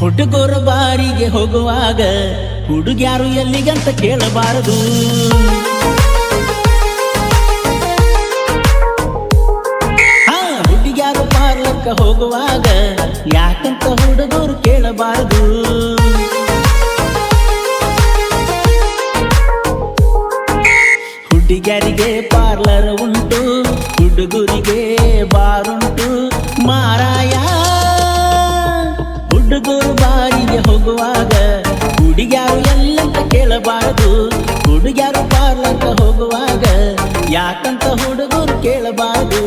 ಹುಡುಗರ ಬಾರಿಗೆ ಹೋಗುವಾಗ ಹುಡುಗ್ಯಾರು ಎಲ್ಲಿಗಂತ ಕೇಳಬಾರದು. ಹುಡುಗ್ಯಾರು ಪಾರ್ಲಕ್ಕ ಹೋಗುವಾಗ ಯಾಕಂತ ಹುಡುಗರು ಕೇಳಬಾರದು. ಹುಡುಗ್ಯಾರಿಗೆ ಪಾರ್ಲರ್ ಉಂಟು, ಹುಡುಗರಿಗೆ ಹುಡುಗರು ಬಾರಿಗೆ ಹೋಗುವಾಗ ಹುಡುಗ್ಯಾರು ಎಲ್ಲಂತ ಕೇಳಬಾರದು. ಹುಡುಗ್ಯಾರು ಬಾರ್ಲಂತ ಹೋಗುವಾಗ ಯಾಕಂತ ಹುಡುಗರು ಕೇಳಬಾರದು.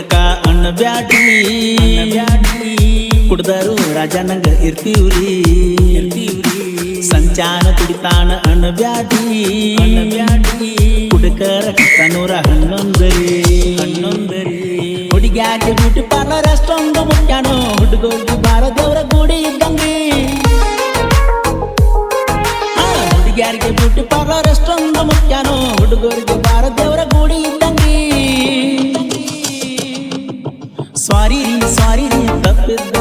ಬ್ಯಾಟಿ ಅನ್ನ ಬ್ಯಾಡ್ರಿ. ಬ್ಯಾಡ್ರಿ ಕುಡ್ದರು ರಾಜನಂಗ ಇರ್ತೀವ್ರಿ. ಸಂಚಾನ ಕುಡಿತಾನ ಬ್ಯಾಟಿ ಬ್ಯಾಡ್ರಿ. ಕುಡಕರ ಕನೂರ ಹನ್ನೊಂದರಿ. ಹನ್ನೊಂದರಿ ಹುಡುಗ್ಯಾಕೆ ಬ್ಯೂಟಿ ಪಾರ್ಲರ್ ಅಷ್ಟೊಂದು ಮುಖ್ಯಾನೋ? ಹುಡುಗೋಗಿ ಬಾರ ದೇವರ ಗುಡಿ ಇದ್ದಂಗ್ರಿ. ಹುಡುಗ್ಯಾರಿಗೆ ಬ್ಯೂಟಿ ಪಾರ್ಲರ್ ಅಷ್ಟೊಂದು ಮುಖ್ಯಾನೋ? ಹುಡುಗರಿಗೆ ಬಾರ ದೇವರ ಗುಡಿ ಇದ್ದಂಗ್ರಿ.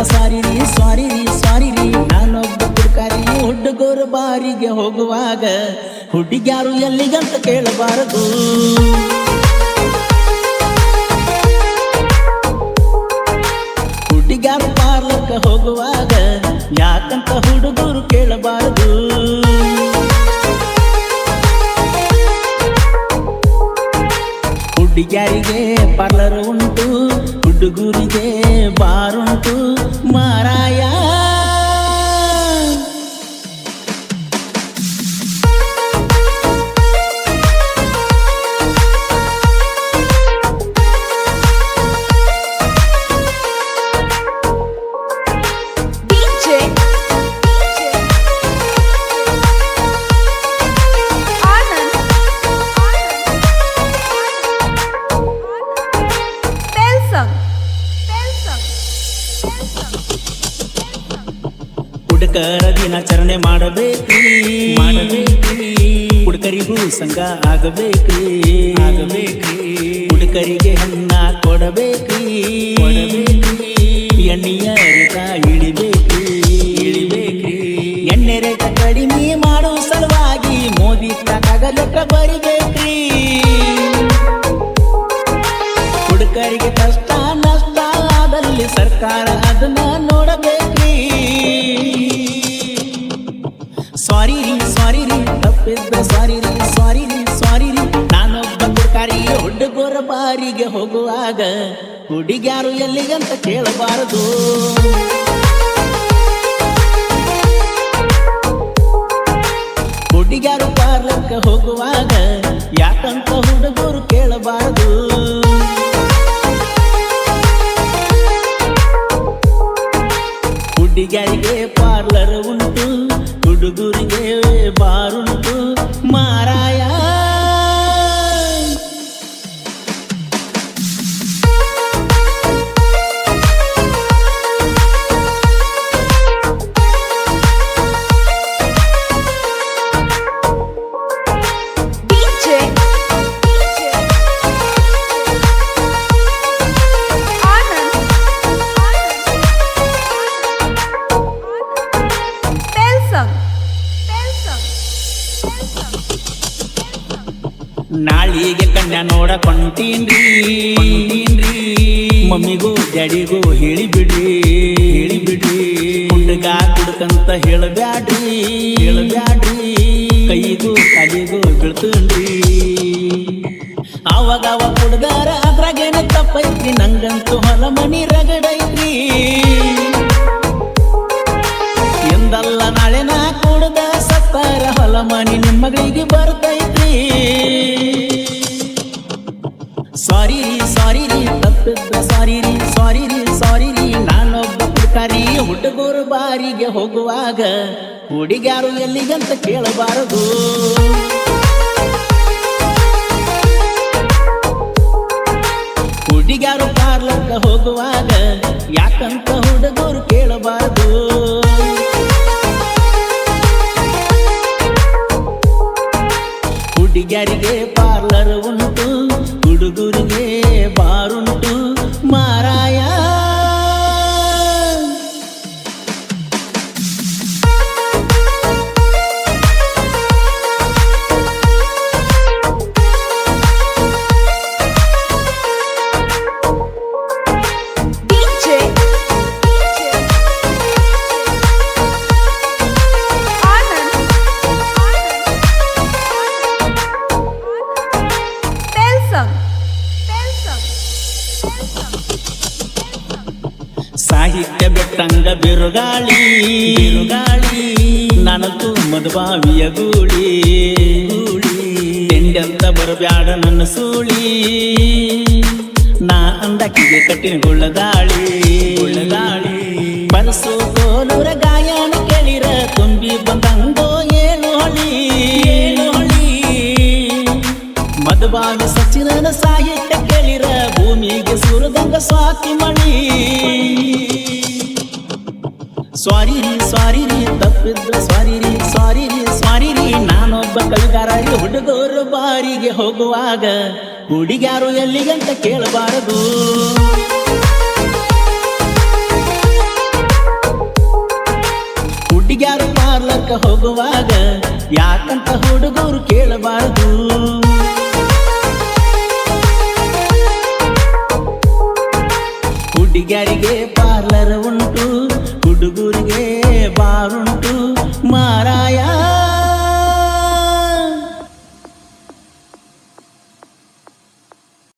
ಸಾರಿ ರೀ ಸಾರಿ ರೀ ಸಾರಿ ರೀ ನಾನೊಬ್ಬ ಹುಡುಕಾರಿ ಹುಡುಗರು ಬಾರಿಗೆ ಹೋಗುವಾಗ ಹುಡುಗ್ಯಾರು ಎಲ್ಲಿಗಂತ ಕೇಳಬಾರದು. ಹುಡುಗ್ಯಾರು ಪಾರ್ಲಕ್ಕ ಹೋಗುವಾಗ ಯಾಕಂತ ಹುಡುಗರು ಕೇಳಬಾರದು. ಹುಡುಗ್ಯಾರಿಗೆ ಪಾರ್ಲರ್ ಉಂಟು గుడ్డు గురిదే బారుంటూ మారాయా? ಹುಡುಕರ ದಿನಾಚರಣೆ ಮಾಡಬೇಕು ಮಾಡಬೇಕು ಹುಡುಗರಿಗೂ ಸಂಘ ಆಗಬೇಕು ಆಗಬೇಕ್ರಿ. ಹುಡುಕರಿಗೆ ಹಣ್ಣ ಕೊಡಬೇಕು ಕೊಡಬೇಕ್ರಿ. ಎಣ್ಣೆಯ ರೇಟ ಇಳಿಬೇಕು ಇಳಿಬೇಕು ಎಣ್ಣೆ ರೇಟ ಕಡಿಮೆ ಮಾಡುವ ಸಲುವಾಗಿ ಮೋದಿ ತಗಲೊಟ್ಟ ಬರಿಬೇಕ್ರಿ. ಹುಡುಕರಿಗೆ ಕಷ್ಟ ನಷ್ಟ ಆದಲ್ಲಿ ಸರ್ಕಾರ ತಪ್ಪಿದ್ದ ಸಾರಿ ರೀ ಸಾರಿ ರೀ ಸಾರಿ ರೀ ನಾನೊಬ್ಬ ಕುಡ್ಕಾರಿ ಹುಡುಗರ ಬಾರಿಗೆ ಹೋಗುವಾಗ ಹುಡುಗ್ಯಾರು ಎಲ್ಲಿಗಂತ ಕೇಳಬಾರದು. ಹುಡುಗ್ಯಾರು ಪಾರ್ಲಕ್ಕ ಹೋಗುವಾಗ ಯಾಕಂತ ಹುಡುಗರು ಕೇಳಬಾರದು. ಹುಡುಗಿಯರಿಗೆ ಪಾರ್ಲರ್ ಉಂಟು, ಹುಡುಗರಿಗೆ ನಾಳಿಗೆ ಕಣ್ಣ ನೋಡ ಕೊಂಟೀನ್ರಿ ಕೊಂಟೀನ್ರಿ ಮಮ್ಮಿಗೂ ಡ್ಯಾಡಿಗೂ ಹೇಳಿ ಬಿಡ್ರಿ. ಹೇಳಿ ಬಿಡ್ರಿ. ಹುಡುಗ ಕುಡ್ಕಂತ ಹೇಳಬ್ಯಾಡ್ರಿ. ಹೇಳಬ್ಯಾಡ್ರಿ. ಕೈಗೂ ಕಾಲಿಗೂ ಬೀಳ್ತೀನ್ರಿ. ಅವ ಹುಡುಗಾರ ಅದ್ರಾಗೇನು ತಪ್ಪೈತ್ರಿ ನಂಗಂತೂ ಹೊಲ ಮನಿ ರಗಡೈತ್ರಿ ಎಂದಲ್ಲ ನಾಳೆ ನಾ ಕೂಡದ ಸತ್ತಾರ ಹೊಲ ಮನಿ ನಿಮ್ಮ ಮಗಳಿಗೆ ಬರ್ತೈತಿ ಸಾರಿ ರೀ ಸಾರಿ ರೀ, ತಪ್ಪಿದ್ದ ಸಾರಿ ರೀ ಸಾರಿ ರೀ ಸಾರಿ ರೀ. ನಾನೊಬ್ಬ ಹುಡುಗ ಹುಡುಗರು ಬಾರಿಗೆ ಹೋಗುವಾಗ ಹುಡುಗ್ಯಾರು ಎಲ್ಲಿಗಂತ ಕೇಳಬಾರದು. ಹುಡುಗ್ಯಾರು ಪಾರ್ಲರ್ಗ ಹೋಗುವಾಗ ಯಾಕಂತ ಹುಡುಗರು ಕೇಳಬಾರದು. ಸಾಹಿತ್ಯ ಬೆಟ್ಟಂಗ ಬಿರುಗಾಳಿ. ಬಿರುಗಾಳಿ. ನನತು ಮದುಬಾವಿಯ ಗೂಳಿ ಗೂಳಿ ಎಂಡೆಂತ ಬರಬ್ಯಾಡ ನನ್ನ ಸೂಳಿ. ನಾ ಅಂದಕ್ಕಿಗೆ ಕಟ್ಟಿನ ಸುರದಂಗ ಮಣಿ. ಸ್ವಾರಿ ರೀ ಸ್ವಾರಿ ರೀ, ತಪ್ಪಿದ್ರ ಸ್ವಾರಿ ರೀ ಸ್ವಾರಿ ರೀ ಸ್ವಾರಿ ರೀ. ನಾನೊಬ್ಬ ಕವಿಗಾರ ರೀ, ಹುಡುಗರು ಬಾರಿಗೆ ಹೋಗುವಾಗ ಹುಡುಗ್ಯಾರು ಎಲ್ಲಿಗಂತ ಕೇಳಬಾರದು. ಹುಡುಗ್ಯಾರು ಪಾರ್ಲಕ್ಕ ಹೋಗುವಾಗ ಯಾಕಂತ ಹುಡುಗರು ಕೇಳಬಾರದು. ಗುಟ್ಟಿಗರಿಗೆ ಪಾರ್ಲರ್ ಉಂಟು ಹುಡುಗರಿಗೆ ಬಾರುಂಟು